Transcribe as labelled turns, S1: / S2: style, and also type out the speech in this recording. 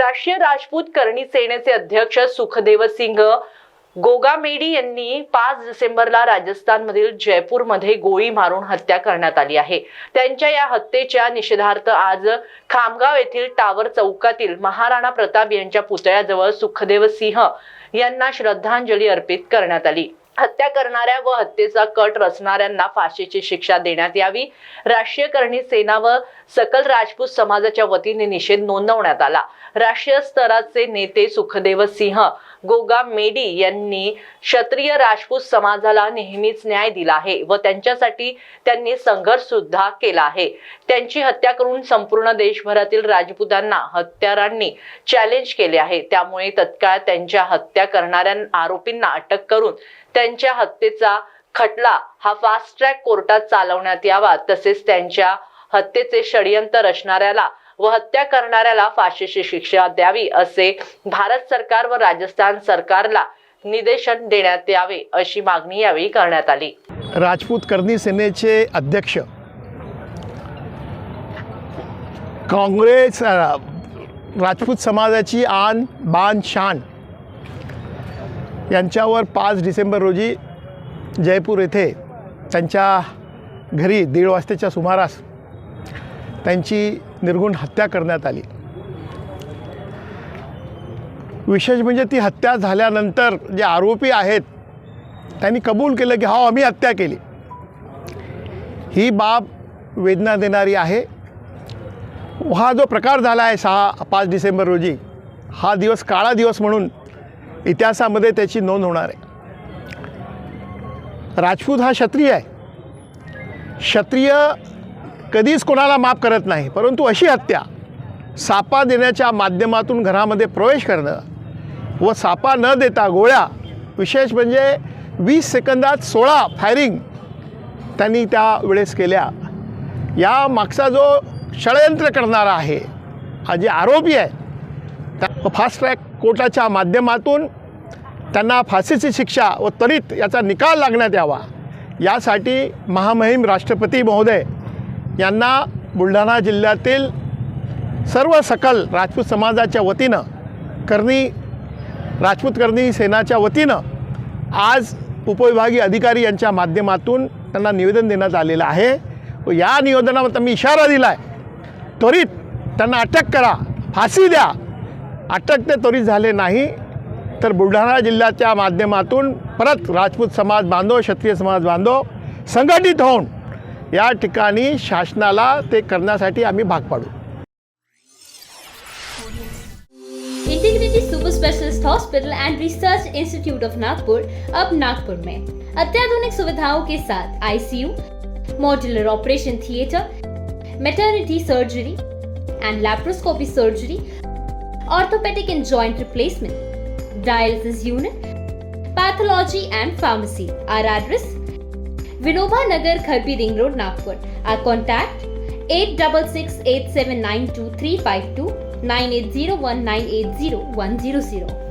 S1: राष्ट्रीय राजपूत करणी सेनेचे अध्यक्ष सुखदेव सिंग गोगामेडी यांनी पाच डिसेंबरला राजस्थानमधील जयपूरमध्ये गोळी मारून हत्या करण्यात आली आहे. त्यांच्या या हत्येच्या निषेधार्थ आज खामगाव येथील टावर चौकातील महाराणा प्रताप यांच्या पुतळ्याजवळ सुखदेव सिंह यांना श्रद्धांजली अर्पित करण्यात आली. हत्या करणाऱ्या व हत्येचा कट रचणाऱ्यांना फाशीची शिक्षा देण्यात यावी. राष्ट्रीय करणी सेना व सकल राजपूत समाजाच्या वतीने निषेध नोंदवण्यात आला. राष्ट्रीय स्तराचे नेते सुखदेव सिंह गोगा मेडी यांनी क्षत्रिय राजपूत समाजाला नेहमीच न्याय दिला आहे व त्यांच्यासाठी त्यांनी संघर्ष सुद्धा केला आहे. त्यांची हत्या करून संपूर्ण देशभरातील राजपूतांना हत्यारांनी चॅलेंज केले आहे. त्यामुळे तत्काळ त्यांच्या हत्या करणाऱ्या आरोपींना अटक करून त्यांच्या हत्येचा खटला हा फास्ट ट्रॅक कोर्टात चालवण्यात यावा तसेच त्यांच्या हत्येचे षडयंत्र रचणाऱ्याला व हत्या करणाऱ्याला फाशीची शिक्षा द्यावी असे भारत सरकार व राजस्थान सरकारला निदेशन देण्यात यावे अशी मागणी यावेळी करण्यात आली.
S2: राजपूत करणी सेनेचे अध्यक्ष काँग्रेस राजपूत समाजाची आन बान शान यांच्यावर पाच डिसेंबर रोजी जयपूर येथे त्यांच्या घरी दीड वाजतेच्या सुमारास त्यांची निर्गुण हत्या करण्यात आली. विशेष म्हणजे ती हत्या झाल्यानंतर जे आरोपी आहेत त्यांनी कबूल केलं की हा आम्ही हत्या केली. ही बाब वेदना देणारी आहे. हा जो प्रकार झाला आहे सहा पाच डिसेंबर रोजी हा दिवस काळा दिवस म्हणून इतिहासामध्ये त्याची नोंद होणार आहे. राजपूत हा क्षत्रिय आहे. क्षत्रिय कधीच कोणाला माफ करत नाही परंतु अशी हत्या सापा देण्याच्या माध्यमातून घरामध्ये प्रवेश करणं व सापा न देता गोळ्या विशेष म्हणजे वीस सेकंदात सोळा फायरिंग त्यांनी त्या वेळेस केल्या. या मागचा जो षडयंत्र करणारा आहे हा जे आरोपी आहे त्या फास्ट ट्रॅक कोर्टाच्या माध्यमातून त्यांना फाशीची शिक्षा व त्वरित याचा निकाल लागण्यात यावा. यासाठी महामहिम राष्ट्रपती महोदय यांना बुलढाणा जिल्ह्यातील सर्व सकल राजपूत समाजाच्या वतीनं करणी राजपूत करणी सेनाच्या वतीनं आज उपविभागीय अधिकारी यांच्या माध्यमातून त्यांना निवेदन देण्यात आलेलं आहे. व या निवेदनामध्ये मी इशारा दिला आहे त्वरित त्यांना अटक करा. फाशी द्या. अटक तरी त्वरित झाले नाही तर बुलढाणा जिल्ह्याच्या माध्यमातून परत राजपूत समाज बांधव क्षत्रिय समाज बांधव संघटित होऊन या ठिकाणी शासनाला ते करण्यासाठी आम्ही भाग पाडू.
S3: Integrity super specialist hospital and research institute of Nagpur अब नागपुर में। अत्याधुनिक सुविधाओं के साथ ICU modular operation theatre maternity surgery and laparoscopy surgery orthopedic and joint replacement, dialysis unit, pathology and pharmacy. Our address Vinoba Nagar Kharbi Ring Road, Nagpur. Our contact 866 879 9801 980 100.